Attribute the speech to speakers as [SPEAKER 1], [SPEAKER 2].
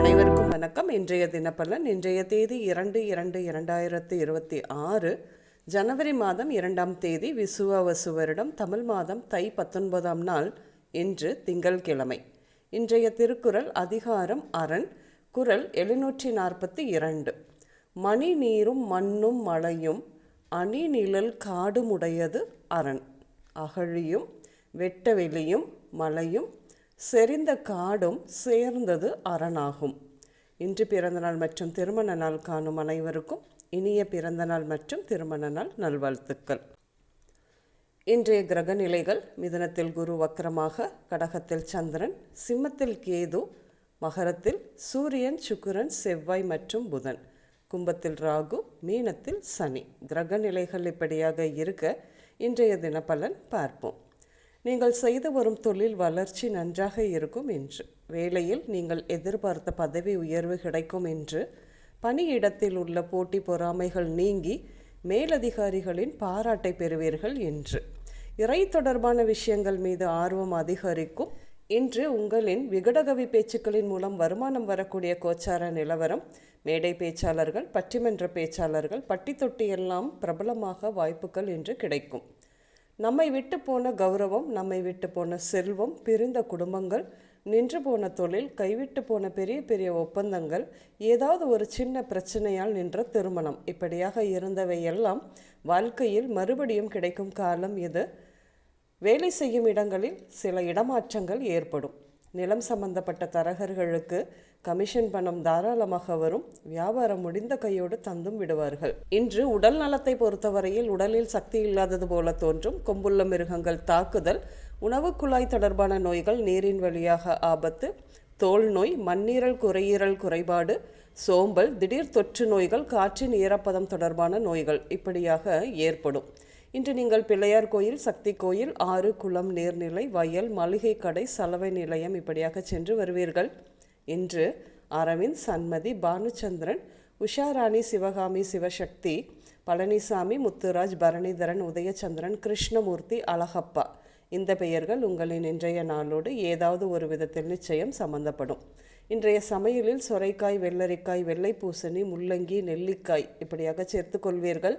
[SPEAKER 1] அனைவருக்கும் வணக்கம். இன்றைய தினப்பலன் இன்றைய தேதி இரண்டு இரண்டு இரண்டாயிரத்து இருபத்தி ஆறு ஜனவரி மாதம் இரண்டாம் தேதி விசுவாவசு வருடம் தமிழ் மாதம் தை பத்தொன்பதாம் நாள் இன்று திங்கள்கிழமை. இன்றைய திருக்குறள் அதிகாரம் அரண் குறள் எழுநூற்றி நாற்பத்தி இரண்டு. மணி நீரும் மண்ணும் மழையும் அணி நிழல் காடுமுடையது அரண். அகழியும் வெட்டவெளியும் மலையும் செறிந்த காடும் சேர்ந்தது அரணாகும். இன்று பிறந்தநாள் மற்றும் திருமண நாள் காணும் அனைவருக்கும் இனிய பிறந்தநாள் மற்றும் திருமண நாள் நல்வாழ்த்துக்கள். இன்றைய கிரக நிலைகள் மிதனத்தில் குரு வக்கரமாக கடகத்தில் சந்திரன் சிம்மத்தில் கேது மகரத்தில் சூரியன் சுக்கிரன் செவ்வாய் மற்றும் புதன் கும்பத்தில் ராகு மீனத்தில் சனி. கிரக நிலைகள் இப்படியாக இருக்க இன்றைய தினப்பலன் பார்ப்போம். நீங்கள் செய்து வரும் தொழில் வளர்ச்சி நன்றாக இருக்கும் என்று. வேலையில் நீங்கள் எதிர்பார்த்த பதவி உயர்வு கிடைக்கும் என்று. பணியிடத்தில் உள்ள போட்டி பொறாமைகள் நீங்கி மேலதிகாரிகளின் பாராட்டை பெறுவீர்கள் என்று. இறை தொடர்பான விஷயங்கள் மீது ஆர்வம் அதிகரிக்கும். இன்று உங்களின் விகடகவி பேச்சுக்களின் மூலம் வருமானம் வரக்கூடிய கோச்சார நிலவரம் மேடை பேச்சாளர்கள் பட்டிமன்ற பேச்சாளர்கள் பட்டி தொட்டி எல்லாம் பிரபலமாக வாய்ப்புகள் இன்று கிடைக்கும். நம்மை விட்டு போன கௌரவம் நம்மை விட்டு போன செல்வம் பிரிந்த குடும்பங்கள் நின்று போன தொழில் கைவிட்டு போன பெரிய பெரிய ஒப்பந்தங்கள் ஏதாவது ஒரு சின்ன பிரச்சனையால் நின்ற திருமணம். இப்படியாக இருந்தவை எல்லாம் வாழ்க்கையில் மறுபடியும் கிடைக்கும் காலம் இது. வேலை செய்யும் இடங்களில் சில இடமாற்றங்கள் ஏற்படும். நிலம் சம்பந்தப்பட்ட தரகர்களுக்கு கமிஷன் பணம் தாராளமாக வரும். வியாபாரம் முடிந்த கையோடு தந்தும் விடுவார்கள். இன்று உடல் நலத்தை பொறுத்தவரையில் உடலில் சக்தி இல்லாதது போல தோன்றும். கொம்புள்ள மிருகங்கள் தாக்குதல் உணவு குழாய் தொடர்பான நோய்கள் நீரின் வழியாக ஆபத்து தோல் நோய் மண்ணீரல் குறையீரல் குறைபாடு சோம்பல் திடீர் தொற்று நோய்கள் காற்றின் ஈரப்பதம் தொடர்பான நோய்கள் இப்படியாக ஏற்படும். இன்று நீங்கள் பிள்ளையார் கோயில் சக்தி கோயில் ஆறு குளம் நீர்நிலை வயல் மளிகை கடை சலவை நிலையம் இப்படியாக சென்று வருவீர்கள். இன்று அரவிந்த் சன்மதி பானுச்சந்திரன் உஷாராணி சிவகாமி சிவசக்தி பழனிசாமி முத்துராஜ் பரணிதரன் உதயச்சந்திரன் கிருஷ்ணமூர்த்தி அழகப்பா. இந்த பெயர்கள் உங்களின் இன்றைய நாளோடு ஏதாவது ஒரு விதத்தில் நிச்சயம் சம்பந்தப்படும். இன்றைய சமையலில் சொரைக்காய் வெள்ளரிக்காய் வெள்ளை பூசணி முள்ளங்கி நெல்லிக்காய் இப்படியாக சேர்த்துக்கொள்வீர்கள்